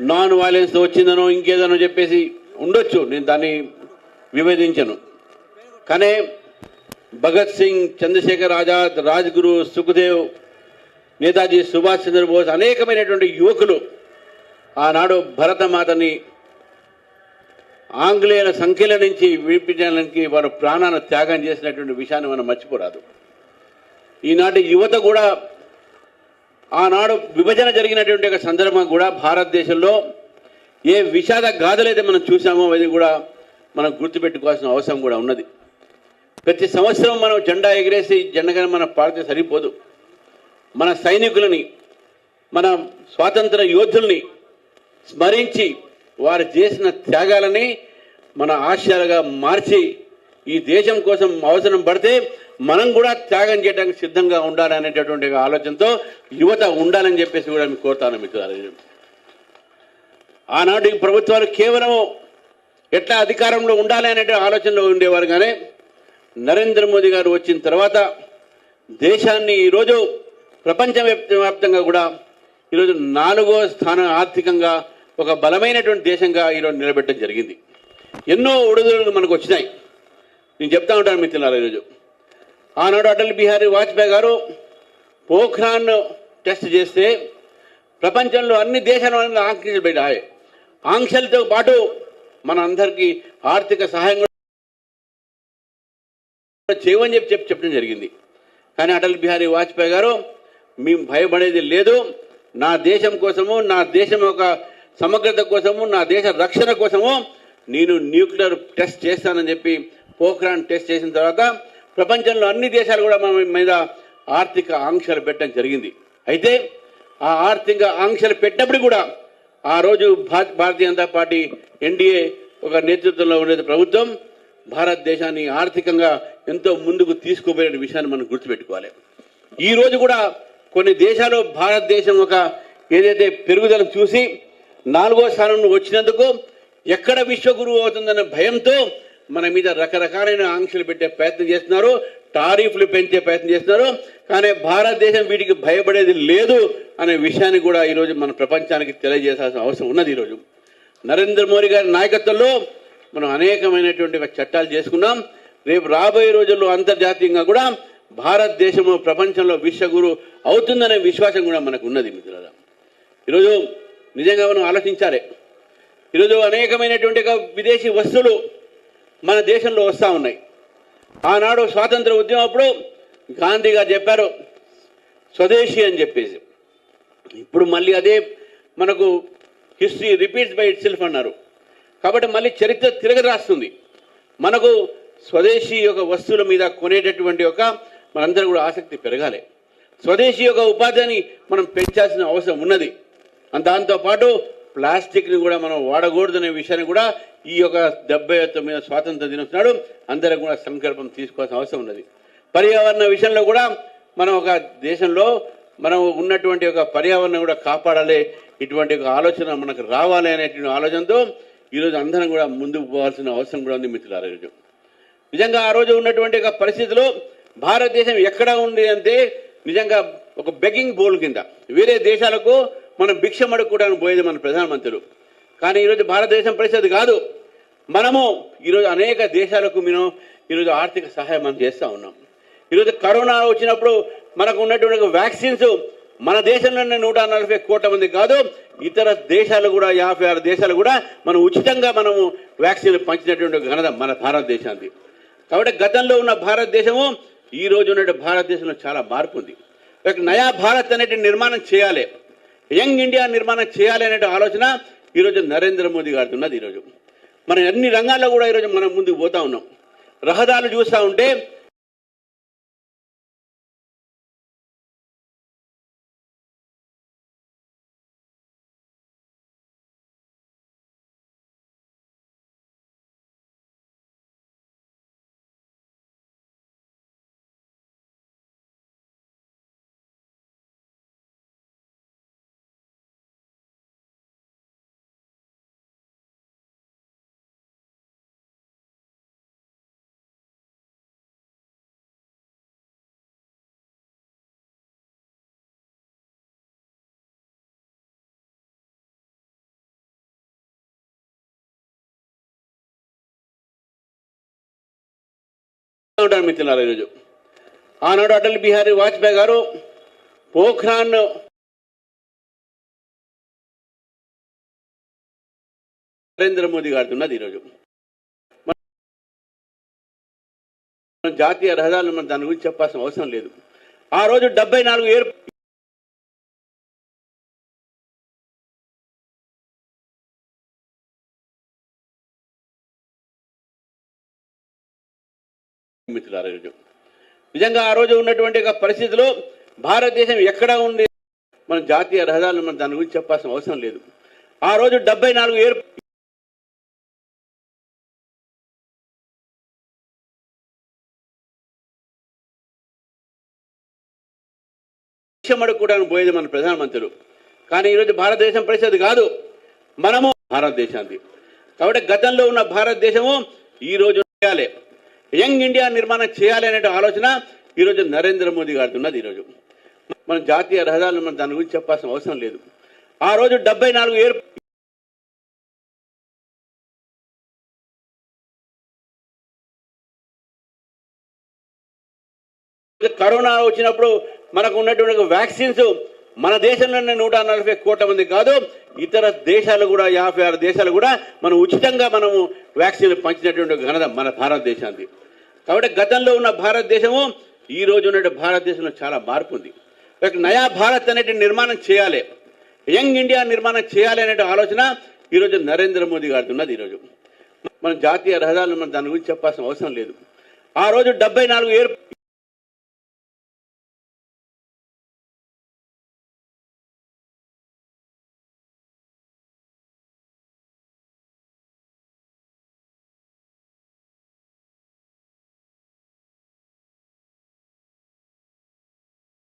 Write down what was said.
Non violence వచ్చిందనో ఇంకేదనో చెప్పేసి ఉండొచ్చు. నేను దాన్ని విభేదించను. కానీ భగత్ సింగ్ చంద్రశేఖర్ ఆజాద్ రాజ్గురు సుఖదేవ్ నేతాజీ సుభాష్ చంద్రబోస్ అనేకమైనటువంటి యువకులు ఆనాడు భరతమాతని ఆంగ్లేయుల సంఖ్యల నుంచి విడిపించడానికి వారు ప్రాణాలను త్యాగం చేసినటువంటి విషయాన్ని మనం మర్చిపోరాదు. ఈనాటి యువత కూడా ఆనాడు విభజన జరిగినటువంటి ఒక సందర్భం కూడా భారతదేశంలో ఏ విషాద గాథలైతే మనం చూసామో అది కూడా మనం గుర్తుపెట్టుకోవాల్సిన అవసరం కూడా ఉన్నది. ప్రతి సంవత్సరం మనం జెండా ఎగిరేసి జెండగా మనం పాడితే సరిపోదు. మన సైనికులని మన స్వాతంత్ర యోధుల్ని స్మరించి వారు చేసిన త్యాగాలని మన ఆశయాలుగా మార్చి ఈ దేశం కోసం అవసరం పడితే మనం కూడా త్యాగం చేయడానికి సిద్ధంగా ఉండాలి అనేటటువంటి ఆలోచనతో యువత ఉండాలని చెప్పేసి కూడా మీకు కోరుతాను మిత్రులారా. ఆనాటి ప్రభుత్వాలు కేవలం ఎట్లా అధికారంలో ఉండాలి అనే ఆలోచనలో ఉండేవారు కానీ నరేంద్ర మోదీ గారు వచ్చిన తర్వాత దేశాన్ని ఈరోజు ప్రపంచవ్యాప్త వ్యాప్తంగా కూడా ఈరోజు నాలుగో స్థానం ఆర్థికంగా ఒక బలమైనటువంటి దేశంగా ఈరోజు నిలబెట్టడం జరిగింది. ఎన్నో ఒడిదుడులు మనకు వచ్చినాయి. నేను చెప్తా ఉంటాను మిత్రులారా ఈరోజు. ఆనాడు అటల్ బిహారీ వాజ్పేయి గారు పోఖ్రాన్ టెస్ట్ చేస్తే ప్రపంచంలో అన్ని దేశాల ఆంక్షలు పెట్టాయి ఆంక్షలతో పాటు మన అందరికీ ఆర్థిక సహాయం కూడా చేయమని చెప్పి చెప్పి చెప్పడం జరిగింది. కానీ అటల్ బిహారీ వాజ్పేయి గారు మేము భయపడేది లేదు. నా దేశం కోసము నా దేశం యొక్క సమగ్రత కోసము నా దేశ రక్షణ కోసము నేను న్యూక్లియర్ టెస్ట్ చేస్తానని చెప్పి పోఖ్రాన్ టెస్ట్ చేసిన తర్వాత ప్రపంచంలో అన్ని దేశాలు కూడా మన మీద ఆర్థిక ఆంక్షలు పెట్టడం జరిగింది. అయితే ఆ ఆర్థిక ఆంక్షలు పెట్టినప్పుడు కూడా ఆ రోజు భారతీయ జనతా పార్టీ ఎన్డీఏ ఒక నేతృత్వంలో ఉండే ప్రభుత్వం. భారతదేశాన్ని ఆర్థికంగా ఎంతో ముందుకు తీసుకుపోయిన విషయాన్ని మనం గుర్తుపెట్టుకోవాలి. ఈ రోజు కూడా కొన్ని దేశాలు భారతదేశం ఒక ఏదైతే పెరుగుదల చూసి నాలుగో స్థానంలో వచ్చినందుకు ఎక్కడ విశ్వగురువు అవుతుందనే భయంతో మన మీద రకరకాలైన ఆంక్షలు పెట్టే ప్రయత్నం చేస్తున్నారు టారిఫ్లు పెంచే ప్రయత్నం చేస్తున్నారు కానీ భారతదేశం వీటికి భయపడేది లేదు అనే విషయాన్ని కూడా ఈరోజు మన ప్రపంచానికి తెలియజేయాల్సిన అవసరం ఉన్నది ఈరోజు. నరేంద్ర మోడీ గారి నాయకత్వంలో మనం అనేకమైనటువంటి చట్టాలు చేసుకున్నాం. రేపు రాబోయే రోజుల్లో అంతర్జాతీయంగా కూడా భారతదేశము ప్రపంచంలో విశ్వగురు అవుతుందనే విశ్వాసం కూడా మనకు ఉన్నది మిత్రులారా. ఈరోజు నిజంగా మనం ఆలోచించాలి. ఈరోజు అనేకమైనటువంటి విదేశీ వస్తువులు మన దేశంలో వస్తూ ఉన్నాయి. ఆనాడు స్వాతంత్ర ఉద్యమం అప్పుడు గాంధీ గారు చెప్పారు స్వదేశీ అని చెప్పేసి. ఇప్పుడు మళ్ళీ అదే మనకు history repeats by itself అన్నారు. కాబట్టి మళ్ళీ చరిత్ర తిరగరాస్తుంది మనకు స్వదేశీ యొక్క వస్తువుల మీద కొనేటటువంటి ఒక మనందరూ కూడా ఆసక్తి పెరగాలి. స్వదేశీ యొక్క ఉపాధిని మనం పెంచాల్సిన అవసరం ఉన్నది. దాంతోపాటు ప్లాస్టిక్ని కూడా మనం వాడకూడదనే విషయాన్ని కూడా ఈ యొక్క డెబ్బై తొమ్మిది స్వాతంత్ర దినోత్సవం నాడు అందరం కూడా సంకల్పం తీసుకోవాల్సిన అవసరం ఉన్నది. పర్యావరణ విషయంలో కూడా మనం ఒక దేశంలో మనం ఉన్నటువంటి ఒక పర్యావరణం కూడా కాపాడాలి ఇటువంటి ఒక ఆలోచన మనకు రావాలి అనేటువంటి ఆలోచనతో ఈరోజు అందరం కూడా ముందుకు పోవాల్సిన అవసరం కూడా ఉంది మిత్రులారా ఈరోజు నిజంగా ఆ రోజు ఉన్నటువంటి ఒక పరిస్థితిలో భారతదేశం ఎక్కడ ఉంది అంటే నిజంగా ఒక బెగ్గింగ్ బోల్ కింద వేరే దేశాలకు మనం భిక్షం అడుక్కోవడానికి పోయేది మన ప్రధానమంత్రులు. కానీ ఈరోజు భారతదేశం పరిస్థితి కాదు. మనము ఈరోజు అనేక దేశాలకు మనం ఈరోజు ఆర్థిక సహాయం మనం చేస్తూ ఉన్నాం. ఈరోజు కరోనా వచ్చినప్పుడు మనకు ఉన్నటువంటి వ్యాక్సిన్స్ మన దేశంలోనే నూట నలభై కోట్ల మంది కాదు ఇతర దేశాలు కూడా యాభై ఆరు దేశాలు కూడా మనం ఉచితంగా మనము వ్యాక్సిన్లు పంచినటువంటి ఘనత మన భారతదేశానికి కాబట్టి గతంలో ఉన్న భారతదేశము ఈ రోజు ఉన్న భారతదేశంలో చాలా మార్పు ఉంది. నయా భారత్ అనేటి నిర్మాణం చేయాలి. యంగ్ ఇండియా నిర్మాణం చేయాలి అనే ఆలోచన ఈరోజు నరేంద్ర మోదీ గారితో ఉన్నది ఈరోజు. మనం అన్ని రంగాల్లో కూడా ఈరోజు మనం ముందుకు పోతా ఉన్నాం. రహదారులు చూస్తూ ఉంటే ఉంటాను తిన్నారు ఈరోజు. ఆనాడు అటల్ బిహారీ వాజ్పేయి గారు పోఖ్రాన్ నరేంద్ర మోదీ గారితో ఉన్నది ఈరోజు. జాతీయ రహదారులు మనం దాని గురించి చెప్పాల్సిన అవసరం లేదు. ఆ రోజు డెబ్బై నాలుగు ఏర్ నిజంగా ఆ రోజు ఉన్నటువంటి ఒక పరిస్థితిలో భారతదేశం ఎక్కడ ఉంది మన జాతీయ రహదారులు మనం దాని గురించి చెప్పాల్సిన అవసరం లేదు. ఆ రోజు డెబ్బై నాలుగు ఏర్ విషయం పోయేది మన ప్రధానమంత్రులు. కానీ ఈరోజు భారతదేశం పరిస్థితి కాదు. మనము భారతదేశానికి. కాబట్టి గతంలో ఉన్న భారతదేశము ఈ రోజు చేయాలి. యంగ్ ఇండియా నిర్మాణం చేయాలి అనే ఆలోచన ఈరోజు నరేంద్ర మోదీ గారితో ఉన్నది ఈరోజు. మన జాతీయ రహదారులు మనం దాని గురించి చెప్పాల్సిన అవసరం లేదు. ఆ రోజు డెబ్బై నాలుగు ఏర్ కరోనా వచ్చినప్పుడు మనకు ఉన్నటువంటి వ్యాక్సిన్స్ మన దేశంలోనే నూట నలభై కోట్ల మంది కాదు ఇతర దేశాలు కూడా యాభై ఆరు దేశాలు కూడా మనం ఉచితంగా మనము వ్యాక్సిన్ పంచినటువంటి ఘనత మన భారతదేశానికి కాబట్టి గతంలో ఉన్న భారతదేశము ఈ రోజు ఉన్న భారతదేశంలో చాలా మార్పు ఉంది. నయా భారత్ అనేటి నిర్మాణం చేయాలి. యంగ్ ఇండియా నిర్మాణం చేయాలి అనే ఆలోచన ఈరోజు నరేంద్ర మోదీ గారితో ఉన్నది ఈరోజు మన జాతీయ రహదారులు మనం దాని గురించి చెప్పాల్సిన అవసరం లేదు. ఆ రోజు డెబ్బై నాలుగు ఏర్